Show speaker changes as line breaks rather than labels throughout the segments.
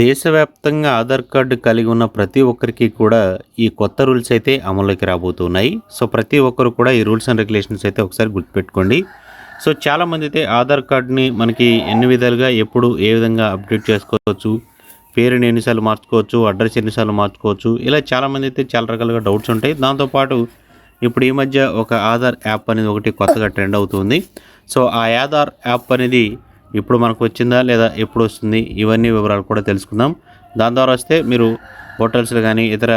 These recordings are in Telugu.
దేశవ్యాప్తంగా ఆధార్ కార్డు కలిగి ఉన్న ప్రతి ఒక్కరికి కూడా ఈ కొత్త రూల్స్ అయితే అమల్లోకి రాబోతున్నాయి. సో ప్రతి ఒక్కరు కూడా ఈ రూల్స్ అండ్ రెగ్యులేషన్స్ అయితే ఒకసారి గుర్తుపెట్టుకోండి. సో చాలామంది అయితే ఆధార్ కార్డుని మనకి ఎన్ని విధాలుగా ఎప్పుడు ఏ విధంగా అప్డేట్ చేసుకోవచ్చు పేరుని ఎన్నిసార్లు మార్చుకోవచ్చు అడ్రస్ ఎన్నిసార్లు మార్చుకోవచ్చు ఇలా చాలామంది అయితే చాలా రకాలుగా డౌట్స్ ఉంటాయి. దాంతోపాటు ఇప్పుడు ఈ మధ్య ఒక ఆధార్ యాప్ అనేది ఒకటి కొత్తగా ట్రెండ్ అవుతుంది. సో ఆ ఆధార్ యాప్ అనేది ఇప్పుడు మనకు వచ్చిందా లేదా ఎప్పుడు వస్తుంది ఇవన్నీ వివరాలు కూడా తెలుసుకుందాం. దాని ద్వారా వస్తే మీరు హోటల్స్లో కానీ ఇతర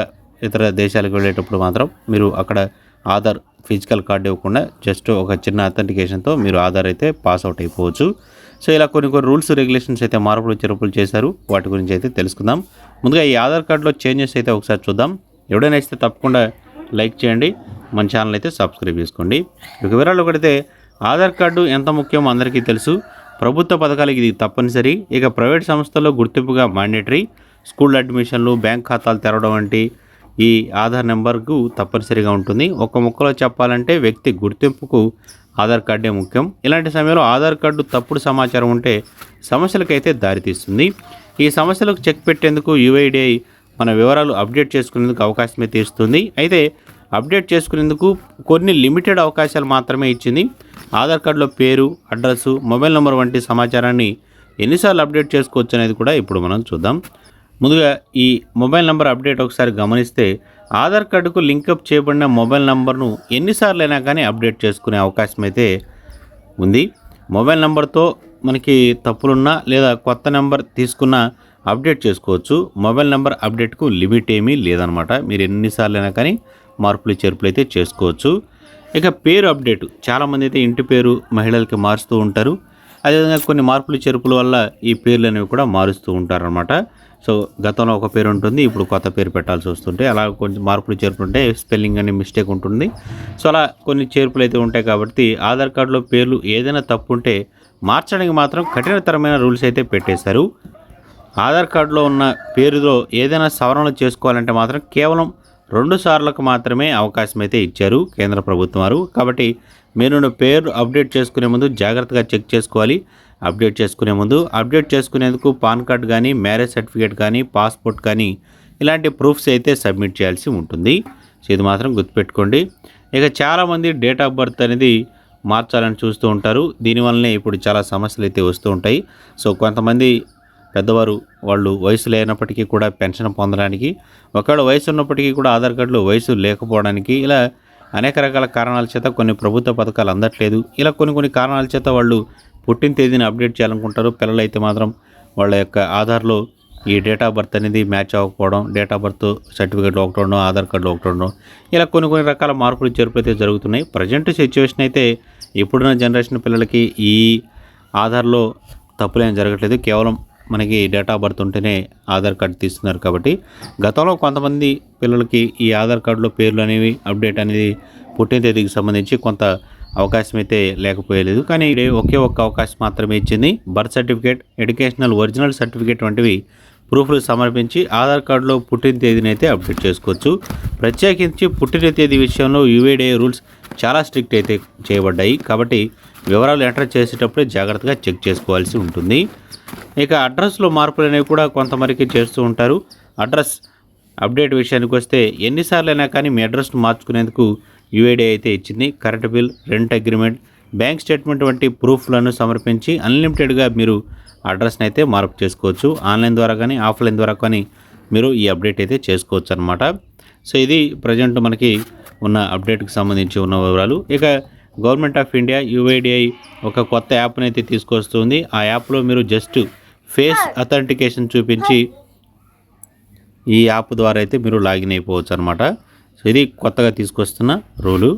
ఇతర దేశాలకు వెళ్ళేటప్పుడు మాత్రం మీరు అక్కడ ఆధార్ ఫిజికల్ కార్డు ఇవ్వకుండా జస్ట్ ఒక చిన్న అథెంటికేషన్తో మీరు ఆధార్ అయితే పాస్ అవుట్ అయిపోవచ్చు. సో ఇలా కొన్ని కొన్ని రూల్స్ రెగ్యులేషన్స్ అయితే మార్పులు చెరుపులు చేశారు. వాటి గురించి అయితే తెలుసుకుందాం. ముందుగా ఈ ఆధార్ కార్డులో చేంజెస్ అయితే ఒకసారి చూద్దాం. ఎవడైనా ఇస్తే తప్పకుండా లైక్ చేయండి. మన ఛానల్ అయితే సబ్స్క్రైబ్ చేసుకోండి. ఇక వివరాలు ఒకటితే ఆధార్ కార్డు ఎంత ముఖ్యమో అందరికీ తెలుసు. ప్రభుత్వ పథకాలకి ఇది తప్పనిసరి. ఇక ప్రైవేట్ సంస్థల్లో గుర్తింపుగా మాండేటరీ స్కూల్ అడ్మిషన్లు బ్యాంక్ ఖాతాలు తెరవడం వంటి ఈ ఆధార్ నెంబర్కు తప్పనిసరిగా ఉంటుంది. ఒక ముక్కలో చెప్పాలంటే వ్యక్తి గుర్తింపుకు ఆధార్ కార్డే ముఖ్యం. ఇలాంటి సమయంలో ఆధార్ కార్డు తప్పుడు సమాచారం ఉంటే సమస్యలకైతే దారితీస్తుంది. ఈ సమస్యలకు చెక్ పెట్టేందుకు యుఐడిఐ మన వివరాలు అప్డేట్ చేసుకునేందుకు అవకాశం తీస్తుంది అయితే అప్డేట్ చేసుకునేందుకు కొన్ని లిమిటెడ్ అవకాశాలు మాత్రమే ఇచ్చింది. ఆధార్ కార్డులో పేరు అడ్రస్సు మొబైల్ నెంబర్ వంటి సమాచారాన్ని ఎన్నిసార్లు అప్డేట్ చేసుకోవచ్చు అనేది కూడా ఇప్పుడు మనం చూద్దాం. ముందుగా ఈ మొబైల్ నెంబర్ అప్డేట్ ఒకసారి గమనిస్తే ఆధార్ కార్డుకు లింకప్ చేయబడిన మొబైల్ నెంబర్ను ఎన్నిసార్లు అయినా కానీ అప్డేట్ చేసుకునే అవకాశం అయితే ఉంది. మొబైల్ నెంబర్తో మనకి తప్పులున్నా లేదా కొత్త నెంబర్ తీసుకున్న అప్డేట్ చేసుకోవచ్చు. మొబైల్ నెంబర్ అప్డేట్కు లిమిట్ ఏమీ లేదనమాట మీరు ఎన్నిసార్లు అయినా కానీ మార్పులు చేర్పులు అయితే చేసుకోవచ్చు. ఇక పేరు అప్డేట్. చాలామంది అయితే ఇంటి పేరు మహిళలకి మారుస్తూ ఉంటారు. అదేవిధంగా కొన్ని మార్పులు చేర్పుల వల్ల ఈ పేర్లు అనేవి కూడా మారుస్తూ ఉంటారనమాట సో గతంలో ఒక పేరు ఉంటుంది ఇప్పుడు కొత్త పేరు పెట్టాల్సి వస్తుంటే అలా కొంచెం మార్పులు చేర్పులు ఉంటే స్పెల్లింగ్ అనే మిస్టేక్ ఉంటుంది. సో అలా కొన్ని చేర్పులు అయితే ఉంటాయి కాబట్టి ఆధార్ కార్డులో పేర్లు ఏదైనా తప్పు ఉంటే మార్చడానికి మాత్రం కఠినతరమైన రూల్స్ అయితే పెట్టేశారు. ఆధార్ కార్డులో ఉన్న పేరులో ఏదైనా సవరణలు చేసుకోవాలంటే మాత్రం కేవలం రెండు సార్లకు మాత్రమే అవకాశం అయితే ఇచ్చారు కేంద్ర ప్రభుత్వం వారు. కాబట్టి మీరు పేరు అప్డేట్ చేసుకునే ముందు జాగ్రత్తగా చెక్ చేసుకోవాలి. అప్డేట్ చేసుకునే ముందు అప్డేట్ చేసుకునేందుకు పాన్ కార్డ్ కానీ మ్యారేజ్ సర్టిఫికేట్ కానీ పాస్పోర్ట్ కానీ ఇలాంటి ప్రూఫ్స్ అయితే సబ్మిట్ చేయాల్సి ఉంటుంది. సో ఇది మాత్రం గుర్తుపెట్టుకోండి. ఇక చాలామంది డేట్ ఆఫ్ బర్త్ అనేది మార్చాలని చూస్తూ ఉంటారు. దీనివల్లనే ఇప్పుడు చాలా సమస్యలు అయితే వస్తూ ఉంటాయి. సో కొంతమంది పెద్దవారు వాళ్ళు వయసు లేనప్పటికీ కూడా పెన్షన్ పొందడానికి ఒకవేళ వయసు ఉన్నప్పటికీ కూడా ఆధార్ కార్డులో వయసు లేకపోవడానికి ఇలా అనేక రకాల కారణాల చేత కొన్ని ప్రభుత్వ పథకాలు అందట్లేదు. ఇలా కొన్ని కొన్ని కారణాల చేత వాళ్ళు పుట్టిన తేదీని అప్డేట్ చేయాలనుకుంటారు. పిల్లలైతే మాత్రం వాళ్ళ యొక్క ఆధార్లో ఈ డేట్ ఆఫ్ బర్త్ అనేది మ్యాచ్ అవ్వకపోవడం డేట్ ఆఫ్ బర్త్ సర్టిఫికేట్ ఒకటి ఉండడం ఆధార్ కార్డు ఒకటి ఉండడం ఇలా కొన్ని కొన్ని రకాల మార్పులు చేర్పులు అయితే జరుగుతున్నాయి. ప్రజెంట్ సిచ్యువేషన్ అయితే ఇప్పుడున్న జనరేషన్ పిల్లలకి ఈ ఆధార్లో తప్పులేం జరగట్లేదు. కేవలం మనకి డేట్ ఆఫ్ బర్త్ ఉంటేనే ఆధార్ కార్డు తీస్తున్నారు కాబట్టి గతంలో కొంతమంది పిల్లలకి ఈ ఆధార్ కార్డులో పేర్లు అనేవి అప్డేట్ అనేది పుట్టిన తేదీకి సంబంధించి కొంత అవకాశం అయితే లేకపోయలేదు. కానీ ఒకే ఒక్క అవకాశం మాత్రమే ఇచ్చింది. Birth certificate educational original certificate వంటివి ప్రూఫ్లు సమర్పించి ఆధార్ కార్డులో పుట్టిన తేదీని అయితే అప్డేట్ చేసుకోవచ్చు. ప్రత్యేకించి పుట్టిన తేదీ విషయంలో యూఏడే రూల్స్ చాలా స్ట్రిక్ట్ అయితే చేయబడ్డాయి. కాబట్టి వివరాలు ఎంటర్ చేసేటప్పుడే జాగ్రత్తగా చెక్ చేసుకోవాల్సి ఉంటుంది. ఇక అడ్రస్లో మార్పులు అనేవి కూడా కొంతమందికి చేస్తూ ఉంటారు. అడ్రస్ అప్డేట్ విషయానికి వస్తే ఎన్నిసార్లు అయినా కానీ మీ అడ్రస్ను మార్చుకునేందుకు యూఐడి అయితే ఇచ్చింది. Current bill rent agreement bank statement వంటి ప్రూఫ్లను సమర్పించి అన్లిమిటెడ్గా మీరు అడ్రస్ని అయితే మార్పు చేసుకోవచ్చు. ఆన్లైన్ ద్వారా కానీ ఆఫ్లైన్ ద్వారా కానీ మీరు ఈ అప్డేట్ అయితే చేసుకోవచ్చు అనమాట సో ఇది ప్రజెంట్ మనకి ఉన్న అప్డేట్కి సంబంధించి ఉన్న వివరాలు. ఇక గవర్నమెంట్ ఆఫ్ ఇండియా యూఐడిఐ ఒక కొత్త యాప్ని అయితే తీసుకొస్తుంది. ఆ యాప్లో మీరు జస్ట్ ఫేస్ అథెంటికేషన్ చూపించి ఈ యాప్ ద్వారా అయితే మీరు లాగిన్ అయిపోవచ్చు అనమాట సో ఇది కొత్తగా తీసుకొస్తున్న రూలు.